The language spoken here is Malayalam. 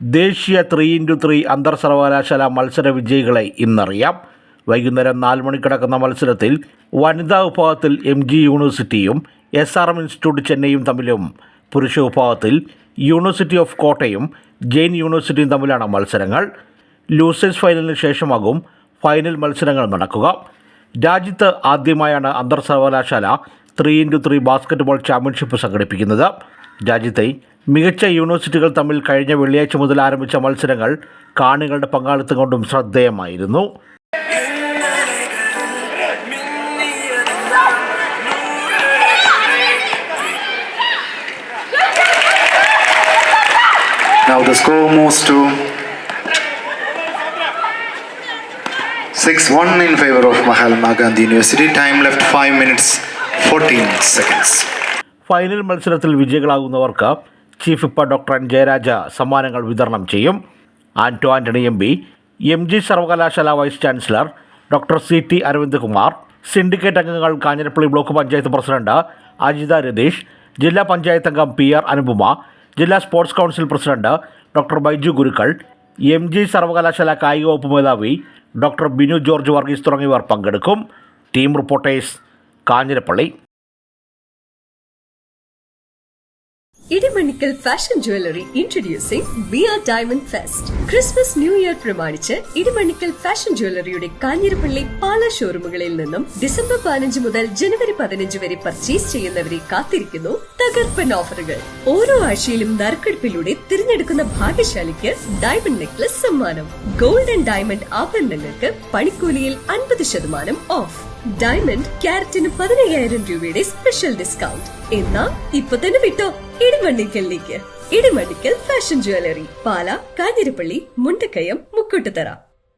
ദേശീയ ത്രീ ഇന്റു ത്രീ അന്തർ സർവകലാശാല മത്സര വിജയികളെ ഇന്നറിയാം. വൈകുന്നേരം നാല് മണിക്ക് നടക്കുന്ന മത്സരത്തിൽ വനിതാ വിഭാഗത്തിൽ എം ജി യൂണിവേഴ്സിറ്റിയും എസ് ആർ എം ഇൻസ്റ്റിറ്റ്യൂട്ട് ചെന്നൈയും തമ്മിലും പുരുഷ വിഭാഗത്തിൽ യൂണിവേഴ്സിറ്റി ഓഫ് കോട്ടയും ജെയിൻ യൂണിവേഴ്സിറ്റിയും തമ്മിലാണ് മത്സരങ്ങൾ. ലൂസേഴ്സ് ഫൈനലിന് ശേഷമാകും ഫൈനൽ മത്സരങ്ങൾ നടക്കുക. രാജ്യത്ത് ആദ്യമായാണ് അന്തർ സർവകലാശാല three into three basketball championship സംഘടിപ്പിക്കുന്നത്. രാജ്യത്തെ മികച്ച യൂണിവേഴ്സിറ്റികൾ തമ്മിൽ കഴിഞ്ഞ വെള്ളിയാഴ്ച മുതൽ ആരംഭിച്ച മത്സരങ്ങൾ കാണികളുടെ പങ്കാളിത്തം കൊണ്ടും ശ്രദ്ധേയമായിരുന്നു Now the score moves to 6-1 in favor of Mahatma Gandhi University. Time left 5 minutes 14 seconds. Final മത്സരത്തിൽ വിജയികളാകുന്നവർക്ക് ചീഫ് ഇപ്പ ഡോക്ടർ എൻ ജയരാജ സമ്മാനങ്ങൾ വിതരണം ചെയ്യും. Anto Antony M P M G സർവകലാശാല vice chancellor doctor C T Aravind Kumar syndicate അംഗങ്ങൾ കാഞ്ഞിരപ്പള്ളി ബ്ലോക്ക് പഞ്ചായത്ത് പ്രസിഡന്റ് അജിത രതീഷ് ജില്ലാ പഞ്ചായത്ത് അംഗം പി ആർ അനുപമ ജില്ലാ sports council president doctor Baiju Gurukkal M G സർവകലാശാല കായിക വകുപ്പ് മേധാവി ഡോക്ടർ ബിനു ജോർജ് വർഗീസ് തുടങ്ങിയവർ പങ്കെടുക്കും. Team reporters Kanjirappally. Idimannickal fashion jewellery introducing beer diamond fest Christmas new year പ്രമാണിച്ച് ഇടിമണിക്കൽ ഫാഷൻ ജ്വല്ലറിയുടെ കാഞ്ഞിരപ്പള്ളി പാല ഷോറൂമുകളിൽ നിന്നും ഡിസംബർ പതിനഞ്ച് മുതൽ ജനുവരി പതിനഞ്ച് വരെ പർച്ചേസ് ചെയ്യുന്നവരെ കാത്തിരിക്കുന്നു തകർപ്പൻ ഓഫറുകൾ ഓരോ ആഴ്ചയിലും നറുക്കെടുപ്പിലൂടെ തിരഞ്ഞെടുക്കുന്ന ഭാഗ്യശാലിക്ക് ഡയമണ്ട് നെക്ലസ് സമ്മാനം. ഗോൾഡ് ആൻഡ് ഡയമണ്ട് ആഭരണങ്ങൾക്ക് പണിക്കൂലിയിൽ അൻപത് ശതമാനം ഓഫ് ഡയമണ്ട് ക്യാരറ്റിന് പതിനയ്യായിരം രൂപയുടെ സ്പെഷ്യൽ ഡിസ്കൗണ്ട് എന്നാ ഇപ്പൊ തന്നെ വിട്ടോ? ഇടിമണ്ണിക്കലിലേക്ക്. Idumannickal fashion jewellery. പാല കാഞ്ഞിരപ്പള്ളി മുണ്ടക്കയം മുക്കോട്ടുതറ.